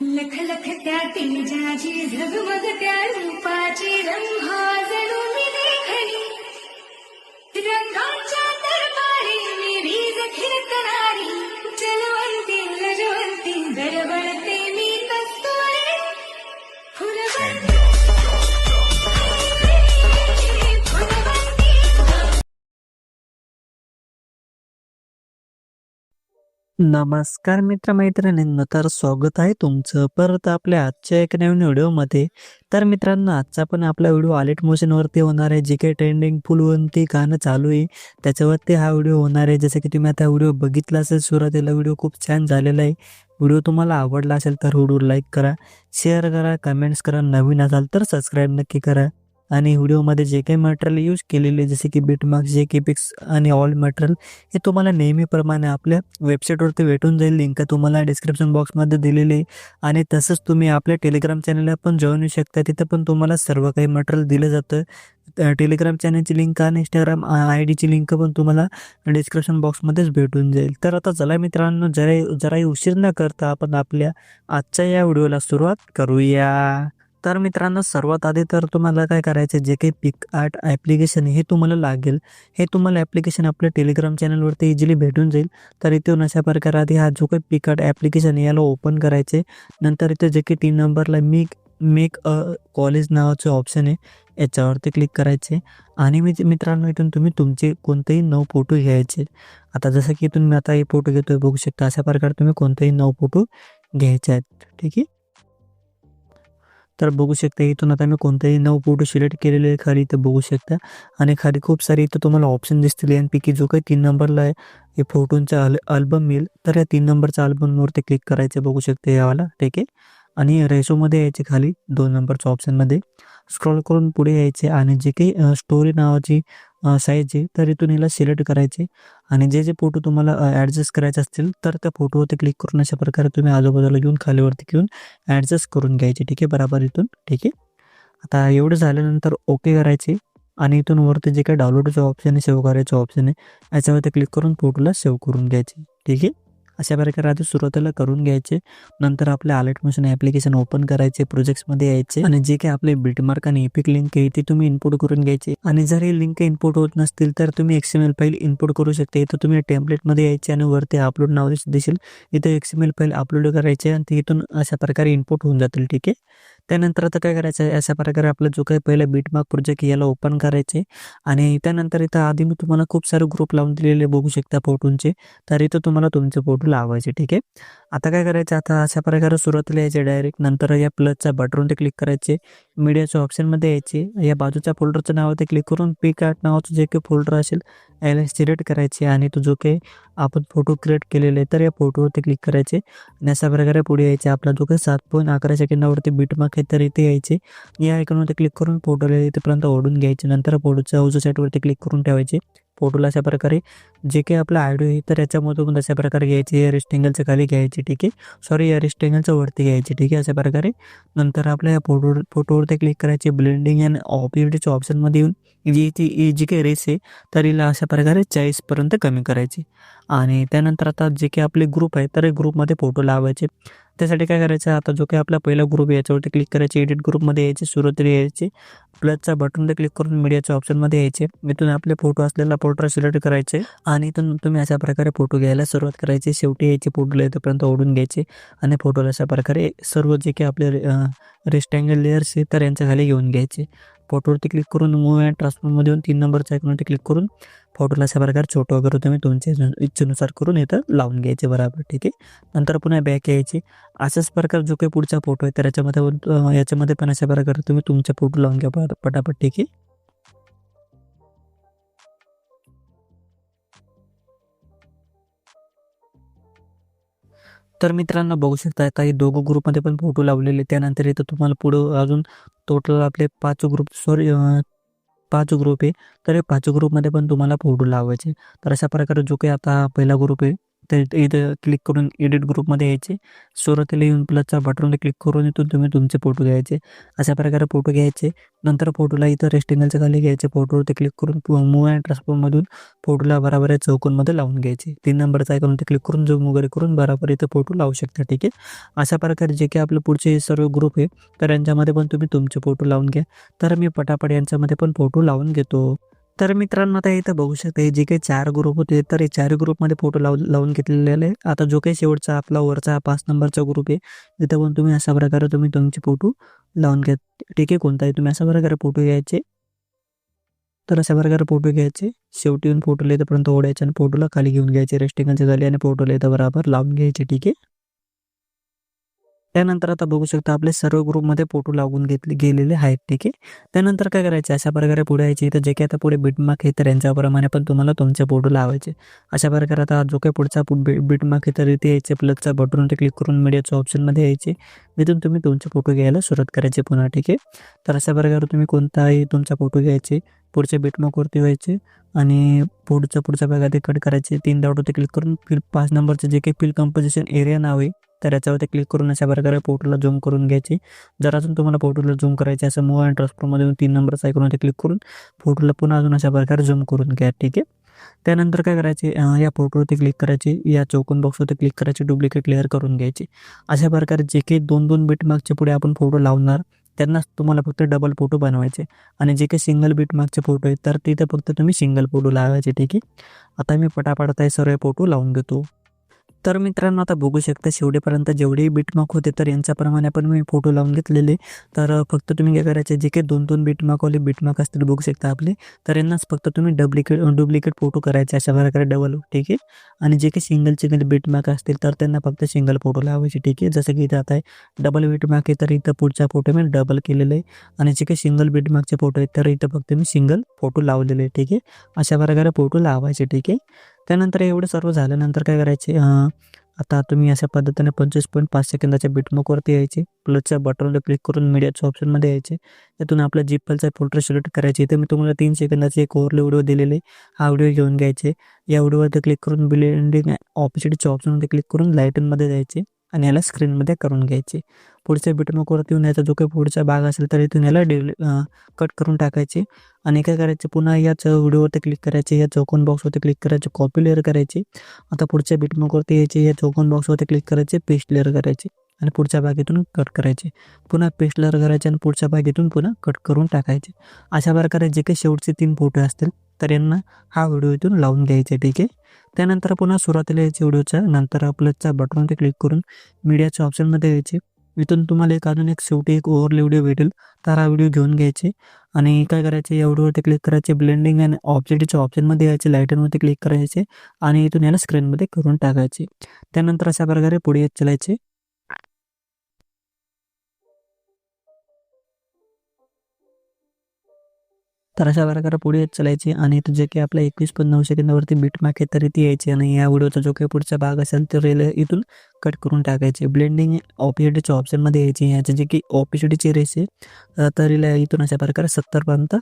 लख लख त्या तेजाची झगमग त्या रूपाची रंभा जणू मी देखणी. रंगाच्या नमस्कार मित्रमैत्रिणींनो तर स्वागत आहे तुमचं परत आपल्या आजच्या एक नवीन व्हिडिओमध्ये. तर मित्रांनो आजचा पण आपला व्हिडिओ आलेट मोशनवरती होणार आहे जे काही ट्रेंडिंग फुलवंती गाणं चालू आहे त्याच्यावरती हा व्हिडिओ होणार आहे. जसं की तुम्ही आता व्हिडिओ बघितला असेल सुरुवातीला व्हिडिओ खूप छान झालेला आहे. व्हिडिओ तुम्हाला आवडला असेल तर व्हिडिओ लाईक करा शेअर करा कमेंट्स करा नवीन असाल तर सबस्क्राईब नक्की करा. आणि व्हिडिओमध्ये जे काही मटेरियल यूज केलेले जसे की बिटमार्क्स जे की पिक्स आणि ऑल मटेरियल हे तुम्हाला नेहमीप्रमाणे आपल्या वेबसाईटवरती भेटून जाईल. लिंक तुम्हाला डिस्क्रिप्शन बॉक्समध्ये दिलेली आहे. आणि तसंच तुम्ही आपल्या टेलिग्राम चॅनलला पण जॉईन होऊ शकता. तिथं पण तुम्हाला सर्व काही मटेरियल दिलं जातं टेलिग्राम चॅनलची लिंक आणि इंस्टाग्राम आय डीची लिंक पण तुम्हाला डिस्क्रिप्शन बॉक्समध्येच भेटून जाईल. तर आता चला मित्रांनो जरा जराही उशीर न करता आपण आपल्या आजच्या या व्हिडिओला सुरुवात करूया. तर मित्रांनो सर्वात आधी तर तुम्हाला काय करायचं जे काही पिक आर्ट ॲप्लिकेशन हे तुम्हाला लागेल. हे तुम्हाला ॲप्लिकेशन आपल्या टेलिग्राम चॅनलवरती इजिली भेटून जाईल. तर इथून अशा प्रकारे आधी हा जो काही पिक आर्ट ॲप्लिकेशन याला ओपन करायचे नंतर इथे जे काही तीन नंबरला मी मेक अ कॉलेज नावाचं ऑप्शन आहे याच्यावरती क्लिक करायचे आणि मी मित्रांनो इथून तुम्ही तुमचे कोणतेही नऊ फोटो घ्यायचे. आता जसं की इथून मी आता हे फोटो घेतो बघू शकता अशा प्रकारे तुम्ही कोणतेही नऊ फोटो घ्यायचे आहेत. ठीक आहे? तर बघू शकता इथून आता मी कोणतेही नऊ फोटो सिलेक्ट केलेले आहे खाली इथं बघू शकता. आणि खाली खूप सारे इथं तुम्हाला ऑप्शन दिसतील. एन पैकी जो काही तीन नंबरला आहे हे फोटोंचा अल अल्बम मिळेल तर या तीन नंबरच्या अल्बमवरती क्लिक करायचं बघू शकते यावाला ठीक आहे? आणि रेशोमध्ये यायचे खाली दोन नंबरच्या ऑप्शनमध्ये स्क्रॉल करून पुढे यायचे आणि जे काही स्टोरी नावाची साईज आहे तर इथून याला सिलेक्ट करायचे. आणि जे जे फोटो तुम्हाला ॲडजस्ट करायचे असतील तर त्या फोटोवरती क्लिक करून अशा प्रकारे तुम्ही आजूबाजूला घेऊन खालीवरती घेऊन ॲडजस्ट करून घ्यायचे. ठीक आहे? बराबर इथून. ठीक आहे? आता एवढं झाल्यानंतर ओके करायचे. आणि इथून वरती जे काही डाउनलोडचं ऑप्शन आहे सेव्ह करायचं ऑप्शन आहे याच्यावरती क्लिक करून फोटोला सेव्ह करून घ्यायचे. ठीक आहे? अशा प्रकारे आधी सुरुवातीला करून घ्यायचे. नंतर आपले अलर्ट मोशन ॲप्लिकेशन ओपन करायचे प्रोजेक्ट्समध्ये यायचे. आणि जे काही आपले बिटमार्क आणि एपिक लिंक आहे ते तुम्ही इनपुट करून घ्यायचे. आणि जर हे लिंक इनपुट होत नसतील तर तुम्ही एक्सएमएल फाईल इनपुट करू शकता. इथं तुम्ही टेम्पलेटमध्ये यायचे आणि वरती अपलोड नाव दिसेल. इथं एक्सएमएल फाईल अपलोड करायचे आणि ते इथून अशा प्रकारे इनपुट होऊन जातील ठीक आहे? त्यानंतर आता काय करायचं आहे अशा प्रकारे आपला जो काही पहिला बीटमार्क प्रोजेक्ट याला ओपन करायचे आणि त्यानंतर इथं आधी मी तुम्हाला खूप सारे ग्रुप लावून दिलेले बघू शकता फोटोंचे. तर इथं तुम्हाला तुमचे फोटो लावायचे ठीक आहे? आता काय करायचं? आता अशा प्रकारे सुरुवातीला यायचे डायरेक्ट नंतर या प्लसच्या बटनवरती क्लिक करायचे. मीडियाच्या ऑप्शनमध्ये यायचे. या बाजूच्या फोल्डरचं नावावरती क्लिक करून पी कार्ट नावाचं जे काही फोल्डर असेल याला सिलेक्ट करायचे आणि तो जो काही आपण फोटो क्रिएट केलेले आहे तर या फोटोवरती क्लिक करायचे. आणि अशा प्रकारे पुढे यायचे. आपला जो काही सात पॉईंट अकरा सेकंदावरती बीटमार्क आहे तर इथे यायचे. या आयकॉनवरती क्लिक करून फोटोला इथेपर्यंत ओढून घ्यायचे. नंतर फोटोच्या उजू साईडवरती क्लिक करून ठेवायचे. फोटोला अशा प्रकारे जे काही आपला आयडिओ आहे तर याच्यामधून अशा प्रकारे घ्यायची या खाली घ्यायची ठीक आहे? सॉरी या रेस्टिंगलच्या वरती घ्यायची ठीक आहे? अशा प्रकारे. नंतर आपल्या या फोटो फोटोवरती क्लिक करायचे ब्लेंडिंग अँड ऑपिडिटीच्या ऑप्शनमध्ये येऊन जी ती जी काही रेस आहे तर हिला अशा प्रकारे चाळीसपर्यंत कमी करायची. आणि त्यानंतर आता जे काही आपले ग्रुप आहे तर ग्रुपमध्ये फोटो लावायचे. त्यासाठी काय करायचं? आता जो काही आपला पहिला ग्रुप आहे याच्यावरती क्लिक करायचे एडिट ग्रुपमध्ये यायचे सुरुवातीला यायचे. प्लसच्या बटनवर क्लिक करून मीडियाच्या ऑप्शनमध्ये यायचे. इथून आपले फोटो असलेला फोटो सिलेक्ट करायचे. आणि इथून तुम्ही अशा प्रकारे फोटो घ्यायला सुरुवात करायची. शेवटी यायचे फोटोला इथपर्यंत ओढून घ्यायचे. आणि फोटोला अशा प्रकारे सर्व जे काही आपले रेस्टँगल लेअर्स आहेत तर यांच्या खाली घेऊन घ्यायचे. फोटोवरती क्लिक करून मूव्ह अँड ट्रान्सफॉर्ममध्ये येऊन तीन नंबरच्या आयकॉनवरती क्लिक करून फोटोला अशा प्रकारे छोटं वगैरे तुम्ही तुमच्या इच्छेनुसार करून इथं लावून घ्यायचे बरोबर ठीक आहे? नंतर पुन्हा बॅक यायची. अशाच प्रकार जो काही पुढचा फोटो आहे तर याच्यामध्ये याच्यामध्ये पण अशा प्रकारे तुम्ही तुमचा फोटो लावून घ्या पटापट ठीक आहे? तर मित्रांनो बघू शकता काही दोघं ग्रुपमध्ये पण फोटो लावलेले त्यानंतर इथं तुम्हाला पुढं अजून टोटल आपले पाच ग्रुप सॉरी पाच ग्रुप आहे. तर हे पाच ग्रुपमध्ये पण तुम्हाला फोटो लावायचे. तर अशा प्रकारे जो काही आता पहिला ग्रुप आहे तर इथं क्लिक करून एडिट ग्रुपमध्ये यायचे. सुरुवातीला येऊन प्लसचा बटनला क्लिक करून इथून तुम्ही तुमचे फोटो घ्यायचे. अशा प्रकारे फोटो घ्यायचे. नंतर फोटोला इथं रेस्टिंगलच्या खाली घ्यायचे. फोटोवरती क्लिक करून मूव अँड ट्रान्सफॉर्ममधून फोटोला बराबर या चौकोनमध्ये लावून घ्यायचे. तीन नंबरचा आयकॉन ते क्लिक करून झूम वगैरे करून बराबर इथं फोटो लावू शकता. ठीक आहे? अशा प्रकारे जे काही आपलं पुढचे सर्व ग्रुप आहे तर यांच्यामध्ये पण तुम्ही तुमचे फोटो लावून घ्या. तर मी पटापट यांच्यामध्ये पण फोटो लावून घेतो. तर मित्रांनो आता इथं बघू शकते जे काही चार ग्रुप होते तर हे चार ग्रुपमध्ये फोटो लावून लावून घेतलेले आहे आता जो काही शेवटचा आपला वरचा पाच नंबरचा ग्रुप आहे तिथं पण तुम्ही अशा प्रकारे तुम्ही तुमचे फोटो लावून घ्या. ठीक आहे कोणताही तुम्ही अशा प्रकारे फोटो घ्यायचे. तर अशा प्रकारे फोटो घ्यायचे. शेवटी येऊन फोटो लिहितपर्यंत ओढायचे आणि फोटोला खाली घेऊन घ्यायचे. रेस्टिंगचे झाले आणि फोटोला इथं बराबर लावून घ्यायचे. ठीक आहे. त्यानंतर आता बघू शकता आपले सर्व ग्रुपमध्ये फोटो लागून घेतले गेलेले आहेत ठीक आहे. त्यानंतर काय करायचे? अशा प्रकारे पुढे यायचे. तर जे काही आता पुढे बिटमार्क आहे तर यांच्याप्रमाणे पण तुम्हाला तुमचे फोटो लावायचे. अशा प्रकारे आता जो काही पुढचा बिटमार्क आहे तर इथे यायचे. प्लसचा बटन ते क्लिक करून मीडियाच्या ऑप्शनमध्ये यायचे. तिथून तुम्ही तुमचे फोटो घ्यायला सुरुवात करायची पुन्हा ठीक आहे. तर अशा प्रकारे तुम्ही कोणताही तुमचा फोटो घ्यायचे. पुढच्या बिटमार्कवरती व्हायचे. आणि पुढच्या पुढच्या भागात कट करायचे. तीन ते क्लिक करून फिल पाच नंबरचे जे काही फिल कंपोजिशन एरिया नाव आहे तर याच्यावरती क्लिक करून अशा प्रकारे फोटोला झूम करून घ्यायची. जर अजून तुम्हाला फोटोला झूम करायचे असं मूव अँड ट्रान्सफॉर्ममध्ये तीन नंबरचा ऐकून ते क्लिक करून फोटोला पुन्हा अजून अशा प्रकारे झूम करून घ्या ठीक आहे? त्यानंतर काय करायचे या फोटोवरती क्लिक करायचे या चौकन बॉक्सवरती क्लिक करायचे डुप्लिकेट क्लिअर करून घ्यायचे. अशा प्रकारे जे काही दोन दोन बिटमार्कच्या पुढे आपण फोटो लावणार त्यांनाच तुम्हाला फक्त डबल फोटो बनवायचे. आणि जे काही सिंगल बिटमार्कचे फोटो आहेत तर तिथे फक्त तुम्ही सिंगल फोटो लावायचे ठीक आहे? आता मी पटापटात आहे सर्व फोटो लावून घेतो. तर मित्रांनो आता बघू शकता शेवटेपर्यंत जेवढे बिटमार्क होते तर यांच्याप्रमाणे पण मी फोटो लावून घेतलेले. तर फक्त तुम्ही काय करायचे जे काही दोन दोन बिटमार्कवाले बिटमार्क असतील बघू शकता आपले तर यांनाच फक्त तुम्ही डुप्लिकेट डुप्लिकेट फोटो करायचे अशा प्रकारे डबल ठीक आहे? आणि जे काही सिंगल सिंगल बिटमार्क असतील तर त्यांना फक्त सिंगल फोटो लावायचे ठीक आहे? जसं की इथं आता आहे डबल बिटमार्क आहे तर इथं पुढचा फोटो मी डबल केलेलं आहे. आणि जे काही सिंगल बिटमार्कचे फोटो आहेत तर इथं फक्त मी सिंगल फोटो लावलेले आहे ठीक आहे? अशा प्रकारे फोटो लावायचे ठीक आहे? त्यानंतर एवढं सर्व झाल्यानंतर काय करायचे? आता तुम्ही अशा पद्धतीने पंचवीस पॉईंट पाच सेकंदाच्या बिटमॉकवरती यायचे. प्लसच्या बटनवर क्लिक करून मीडियाच्या ऑप्शनमध्ये यायचे. त्यातून आपला जिपलचा फोल्डर सिलेक्ट करायचे. इथे मी तुम्हाला तीन सेकंदाचे एक ओव्हरले व्हिडिओ दिलेले. हा व्हिडिओ घेऊन घ्यायचे. या व्हिडिओवरती क्लिक करून ब्लेंडिंग ऑपॉसिटीच्या ऑप्शनमध्ये क्लिक करून लाईटनमध्ये जायचे. आणि याला स्क्रीनमध्ये करून घ्यायचे. पुढच्या बिटमॉकवरती येऊन याचा जो काही पुढचा भाग असेल तर इथून याला डिले कट करून टाकायचे. आणि काय करायचे? पुन्हा याच व्हिडिओवरती क्लिक करायचे. या चौकोन बॉक्सवरती क्लिक करायचे. कॉपी लेअर करायची. आता पुढच्या बिटमॉकवरती यायचे. या चौकोन बॉक्सवरती क्लिक करायचे. पेस्ट लेअर करायचे. आणि पुढच्या भागेतून कट करायचे. पुन्हा पेस्ट लेअर करायचे आणि पुढच्या भागेतून पुन्हा कट करून टाकायचे. अशा प्रकारे जे काही शेवटचे तीन फोटो असतील तर यांना हा व्हिडिओ इथून लावून द्यायचा ठीक आहे? त्यानंतर पुन्हा सुरुवातीला यायचे व्हिडिओचा नंतर प्लसच्या बटनवरती क्लिक करून मीडियाच्या ऑप्शनमध्ये यायचे. इथून तुम्हाला एक अजून एक शेवटी एक ओव्हरले व्हिडिओ भेटेल. तर हा व्हिडिओ घेऊन घ्यायचे. आणि काय करायचे या व्हिडिओवरती क्लिक करायचे ब्लेंडिंग आणि ऑब्जेक्टच्या ऑप्शनमध्ये यायचे लाईटनवरती क्लिक करायचे आणि इथून याला स्क्रीनमध्ये करून टाकायचे. त्यानंतर अशा प्रकारे पुढे चलायचे चालायचे तर अशा प्रकारे पुढे येत चालायचे आणि इथं जे काही आपल्या एकवीस पण नऊ सेकंदावरती बीट मार्क आहे तर इथे यायचे आणि या व्हिडिओचा जो काही पुढचा भाग असेल तर रेल इथून कट करून टाकायचे. ब्लेंडिंग ऑपिसिटीच्या ऑप्शनमध्ये यायची. याचे जे की ऑपिसिटीची रेस आहे तर हिला इथून अशा प्रकारे सत्तरपर्यंत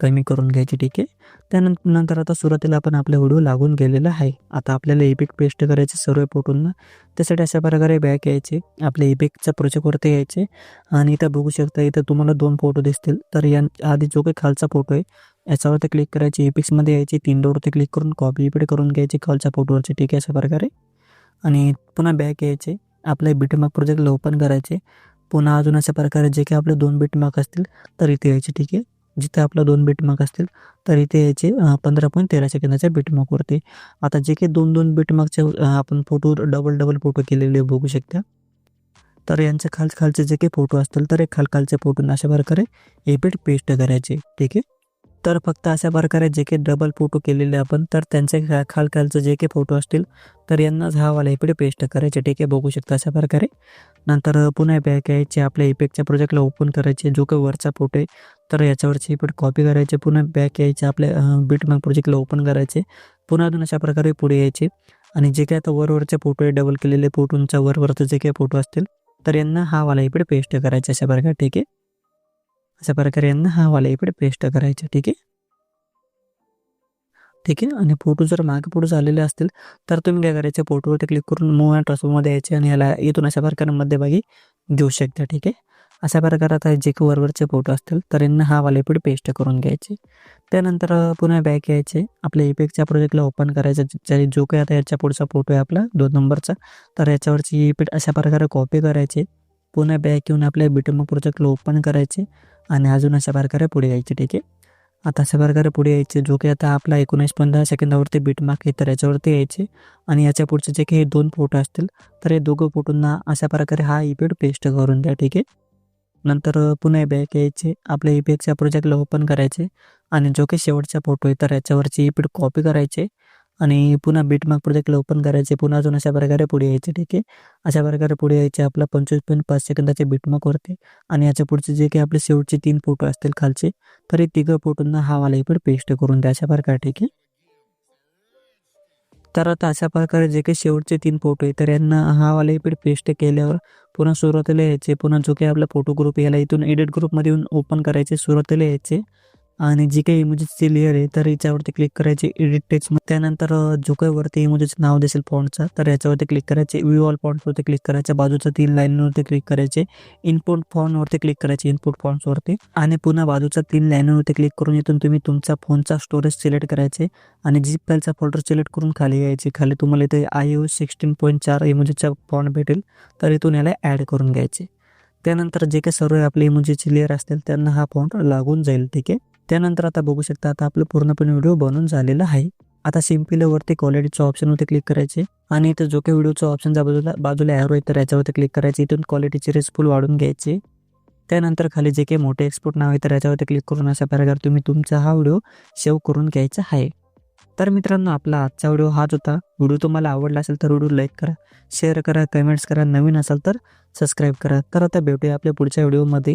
कमी करून घ्यायची ठीक आहे. त्यानंतर नंतर आता सुरुवातीला आपण आपला व्हिडिओ लागून गेलेला आहे. आता आपल्याला इपिक पेस्ट करायचे सर्व फोटोंना त्यासाठी अशा प्रकारे बॅक यायचे आपल्या इपिकच्या प्रोजेक्टवरती यायचे. आणि इथं बघू शकता इथं तुम्हाला दोन फोटो दिसतील. तर या आधी जो काही खालचा फोटो आहे याच्यावरती क्लिक करायची एपिक्समध्ये यायची. तीन डोरवरती क्लिक करून कॉपी इपिड करून घ्यायची खालच्या फोटोवरची ठीक आहे अशा प्रकारे. आणि पुन्हा बॅक यायचे. आपल्या बिटमार्क प्रोजेक्टला ओपन करायचे. पुन्हा अजून अशा प्रकारे जे काही आपले दोन बिटमार्क असतील तर इथे यायचे ठीक आहे. जिथे आपलं दोन बीटमार्क असतील तर इथे यायचे पंधरा पॉईंट तेरा सेकंदाच्या बीटमार्कवरती आता जे काही दोन दोन बीटमार्कचे आपण फोटो डबल डबल फोटो केलेले बघू शकता. तर यांचे खाल खालचे जे काही फोटो असतील तर एक खालखालचे फोटो अशा प्रकारे एपिट पेस्ट करायचे ठीक आहे? तर फक्त अशा प्रकारे जे काही डबल फोटो केलेले आपण तर त्यांचे खा जे काही फोटो असतील तर यांनाच हा वाला इकडे पेस्ट करायचे ठीक आहे? बघू शकता अशा प्रकारे. नंतर पुन्हा बॅक यायचे आपल्या इफेक्टच्या प्रोजेक्टला ओपन करायचे जो काही वरचा फोटो आहे तर याच्यावरची पण कॉपी करायचे पुन्हा बॅक यायचे आपल्या बिटमार्क प्रोजेक्टला ओपन करायचे. पुन्हा अजून अशा प्रकारे पुढे यायचे. आणि जे काय आता वरवरचे फोटो आहे डबल केलेले फोटोंच्या वरवरचे जे काही फोटो असतील तर यांना हा वाला इकडे पेस्ट करायचे अशा प्रकारे ठीक आहे? अशा प्रकारे यांना हा वाला इकडे पेस्ट करायचे ठीक आहे? ठीक आहे? आणि फोटो जर मागे पुढे झालेले असतील तर तुम्ही काय करायचे फोटोवरती क्लिक करून मूव अँड ट्रान्सफॉर्ममध्ये यायचे आणि याला इथून अशा प्रकारे मध्यभागी देऊ शकता ठीक आहे? अशा प्रकारे आता जे की वरवरचे फोटो असतील तर यांना हा वाले पेस्ट करून घ्यायचे. त्यानंतर पुन्हा बॅक यायचे. आपल्या इपेक्सच्या प्रोजेक्टला ओपन करायचं. ज्या- जो काही आता याच्या पुढचा फोटो आहे आपला दोन नंबरचा तर याच्यावरची इपेट अशा प्रकारे कॉपी करायचे. पुन्हा बॅक येऊन आपल्या बीटमॉक प्रोजेक्टला ओपन करायचे. आणि अजून अशा प्रकारे पुढे यायचे ठीक आहे? आता अशा प्रकारे पुढे यायचे. जो की आता आपला एकोणीस पंधरा सेकंदावरती बीटमार्क आहे तर याच्यावरती यायचे. आणि याच्या पुढचे जे काही हे दोन फोटो असतील तर हे दोघं फोटोंना अशा प्रकारे हा इपेड पेस्ट करून द्या ठीक आहे? नंतर पुन्हा बॅक यायचे. आपल्या इपेक्सच्या प्रोजेक्टला ओपन करायचे. आणि जो काही शेवटचा फोटो आहे तर याच्यावरची ईपीड कॉपी करायचे. आणि पुन्हा बीटमार्क प्रोजेक्टला ओपन करायचे. पुन्हा अजून अशा प्रकारे पुढे यायचे ठीक आहे? अशा प्रकारे पुढे यायचे आपला पंचवीस पॉईंट पाच सेकंदाचे बीटमार्कवरती आणि याच्या पुढचे जे काही आपले शेवटचे तीन फोटो असतील खालचे तर हे तिघं फोटोंना हा वाला इपेड पेस्ट करून द्या अशा प्रकारे ठीक आहे? तर आता अशा प्रकारे जे काही शेवटचे तीन फोटो आहे तर यांना हा वाला इपेड पेस्ट केल्यावर पुन्हा सुरुवातीला यायचे पुन्हा जो काही आपला फोटो ग्रुप याला इथून एडिट ग्रुपमध्ये येऊन ओपन करायचे सुरुवातीला यायचे. आणि जी काही इमोजीची लेअर आहे तर याच्यावरती क्लिक करायचे एडिट मग त्यानंतर जो काही वरती इमोजीचं नाव दिसेल फॉन्टचा तर याच्यावरती क्लिक करायचे. व्ह्यू ऑल पॉईंट्सवरती क्लिक करायचे. बाजूच्या तीन लाईनवरती क्लिक करायचे. इनपुट फॉर्मवरती क्लिक करायचे. इनपुट फॉन्ट्सवरती आणि पुन्हा बाजूच्या तीन लाईनवरती क्लिक करून इथून तुम्ही तुमचा फोनचा स्टोरेज सिलेक्ट करायचे. आणि जी फाईलचा फोल्डर सिलेक्ट करून खाली यायचे खाली तुम्हाला इथे आय ओ सिक्स्टीन पॉईंट चार इमोजीचा फॉन्ट भेटेल. तर इथून याला ॲड करून घ्यायचे. त्यानंतर जे काही सर्व आपले इमोजीचे लेअर असतील त्यांना हा फॉन्ट लागून जाईल. ठीक आहे? त्यानंतर आता बघू शकता आता आपलं पूर्णपणे व्हिडिओ बनून झालेला आहे. आता सिम्पली वरती ऑप्शन ऑप्शनवरती क्लिक करायचे आणि इथं जो काही व्हिडिओचा ऑप्शनच्या बाजूला बाजूला ॲरो आहे तर याच्यावरती क्लिक करायचे. इथून क्वालिटीची रेस फुल वाढून घ्यायचे. त्यानंतर खाली जे काही मोठे एक्सपोर्ट नाव आहे तर याच्यावरती क्लिक करून अशा प्रकारे तुम्ही तुमचा हा व्हिडिओ सेव्ह करून घ्यायचा आहे. तर मित्रांनो आपला आजचा व्हिडिओ हाच होता. व्हिडिओ तुम्हाला आवडला असेल तर व्हिडिओ लाईक करा शेअर करा कमेंट्स करा. नवीन असाल तर सबस्क्राईब करा. तर आता भेटूया आपल्या पुढच्या व्हिडिओमध्ये.